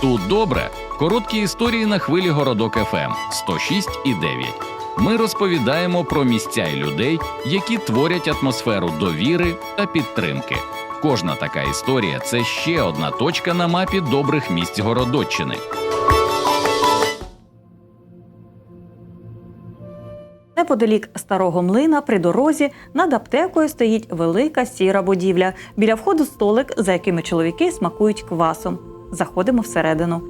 Тут добре. Короткі історії на хвилі Городок ФМ 106 і 9. Ми розповідаємо про місця і людей, які творять атмосферу довіри та підтримки. Кожна така історія це ще одна точка на мапі добрих місць Городоччини. Неподалік старого млина при дорозі над аптекою стоїть велика сіра будівля. Біля входу столик, за якими чоловіки смакують квасом. Заходимо всередину.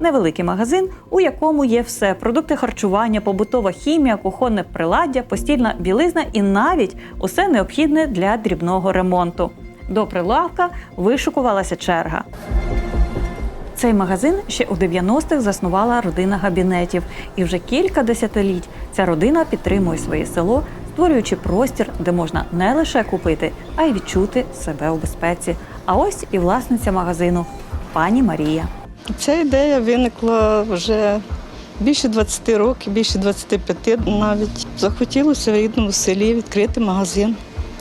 Невеликий магазин, у якому є все: продукти харчування, побутова хімія, кухонне приладдя, постільна білизна і навіть усе необхідне для дрібного ремонту. До прилавка вишукувалася черга. Цей магазин ще у 90-х заснувала родина габінетів, і вже кілька десятиліть ця родина підтримує своє село, створюючи простір, де можна не лише купити, а й відчути себе у безпеці. А ось і власниця магазину пані Марія. Ця ідея виникла вже більше 20 років, більше 25 навіть. Захотілося в рідному селі відкрити магазин,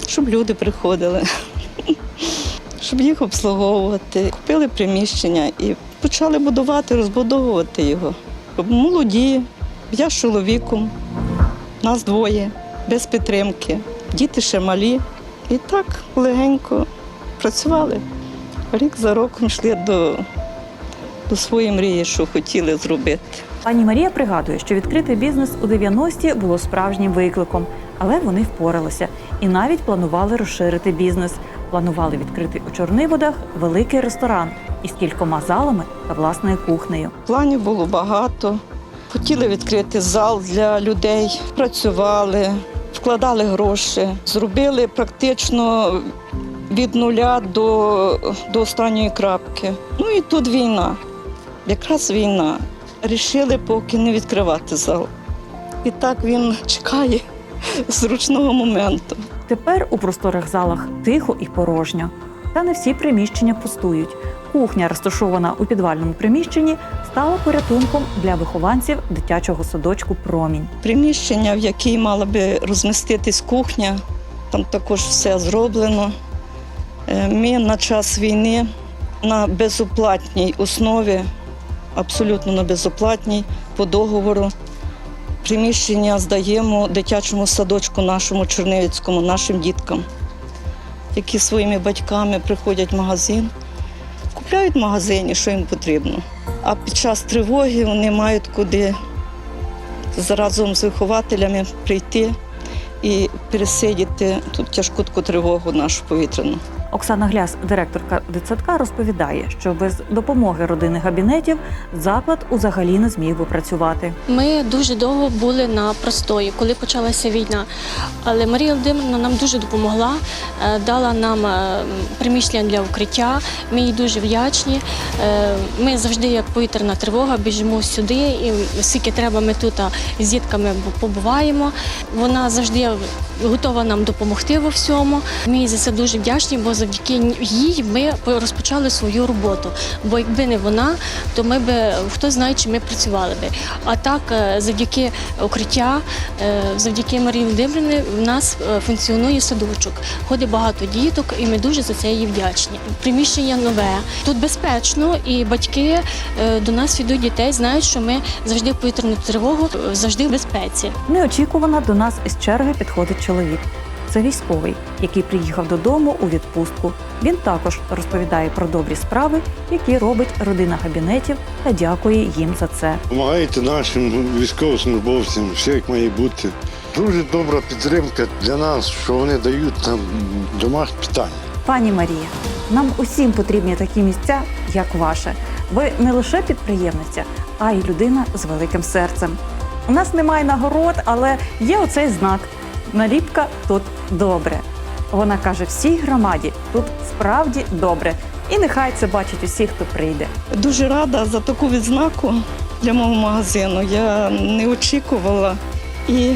щоб люди приходили, щоб їх обслуговувати. Купили приміщення і почали будувати, розбудовувати його. Молоді, я з чоловіком, нас двоє, без підтримки. Діти ще малі. І так легенько працювали. Рік за роком йшли до до своєї мрії, що хотіли зробити. Пані Марія пригадує, що відкрити бізнес у 90-ті було справжнім викликом, але вони впоралися і навіть планували розширити бізнес. Планували відкрити у Чорниводах великий ресторан із кількома залами та власною кухнею. Планів було багато. Хотіли відкрити зал для людей, працювали, вкладали гроші, зробили практично від нуля до, до останньої крапки. Ну і тут війна. Якраз війна. Рішили поки не відкривати зал. І так він чекає зручного моменту. Тепер у просторих залах тихо і порожньо. Та не всі приміщення пустують. Кухня, розташована у підвальному приміщенні, стала порятунком для вихованців дитячого садочку Промінь. Приміщення, в якій мала би розміститись кухня, там також все зроблено. Е, Ми на час війни на безоплатній основі, абсолютно на безоплатній, по договору. Приміщення здаємо дитячому садочку нашому Чернівецькому, нашим діткам, які своїми батьками приходять в магазин, купляють в магазині, що їм потрібно. А під час тривоги вони мають куди разом з вихователями прийти і пересидіти тут тяжку таку тривогу нашу повітряну. Оксана Гляс, директорка дитсадка, розповідає, що без допомоги родини габінетів заклад узагалі не зміг би працювати. Ми дуже довго були на простої, коли почалася війна. Але Марія Володимирівна нам дуже допомогла, е, дала нам е, приміщення для укриття. Ми їй дуже вдячні. Е, Ми завжди, як повітряна тривога, біжимо сюди, і скільки треба, ми тут з дітками побуваємо. Вона завжди готова нам допомогти во всьому. Ми їй за це дуже вдячні, бо завдяки їй ми розпочали свою роботу. Бо якби не вона, то ми б хто знає, чи ми працювали би. А так, е, завдяки укриття, е, завдяки Марії Володимирівні, в нас е, функціонує садочок. Ходить багато діток, і ми дуже за це їй вдячні. Приміщення нове, тут безпечно, і батьки до нас ведуть дітей, знають, що ми завжди в повітряну тривогу, завжди в безпеці. Неочікувано до нас із черги підходить чоловік. Це військовий, який приїхав додому у відпустку. Він також розповідає про добрі справи, які робить родина габінетів, та дякує їм за це. Помагаєте нашим військовослужбовцям, все як має бути. Дуже добра підтримка для нас, що вони дають нам домашнє питання. Пані Марія, нам усім потрібні такі місця, як ваше. Ви не лише підприємниця, а й людина з великим серцем. У нас немає нагород, але є оцей знак. Наліпка тут добре. Вона каже всій громаді, тут справді добре. І нехай це бачать усі, хто прийде. Дуже рада за таку відзнаку для мого магазину. Я не очікувала і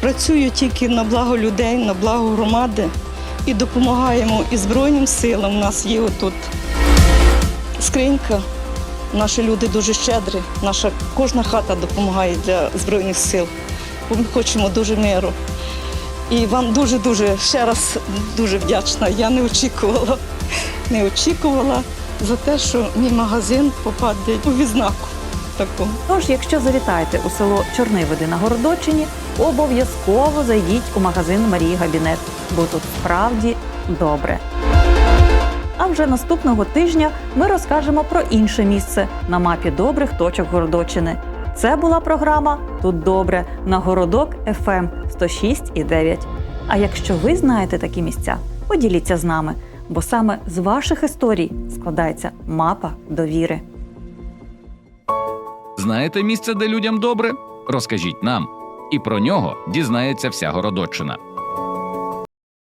працюю тільки на благо людей, на благо громади і допомагаємо і Збройним силам. У нас є отут скринька. Наші люди дуже щедрі. Наша кожна хата допомагає для Збройних сил. Ми хочемо дуже миру. І вам дуже-дуже ще раз дуже вдячна. Я не очікувала, не очікувала. за те, що мій магазин попаде у відзнаку таку. Тож, якщо завітаєте у село Чорниводи на Городочині, обов'язково зайдіть у магазин Марії Габінет, бо тут справді добре. А вже наступного тижня ми розкажемо про інше місце на мапі добрих точок Городочини. Це була програма Тут добре на городок ФМ 106,9. А якщо ви знаєте такі місця, поділіться з нами, бо саме з ваших історій складається мапа довіри. Знаєте місце, де людям добре? Розкажіть нам. І про нього дізнається вся Городоччина.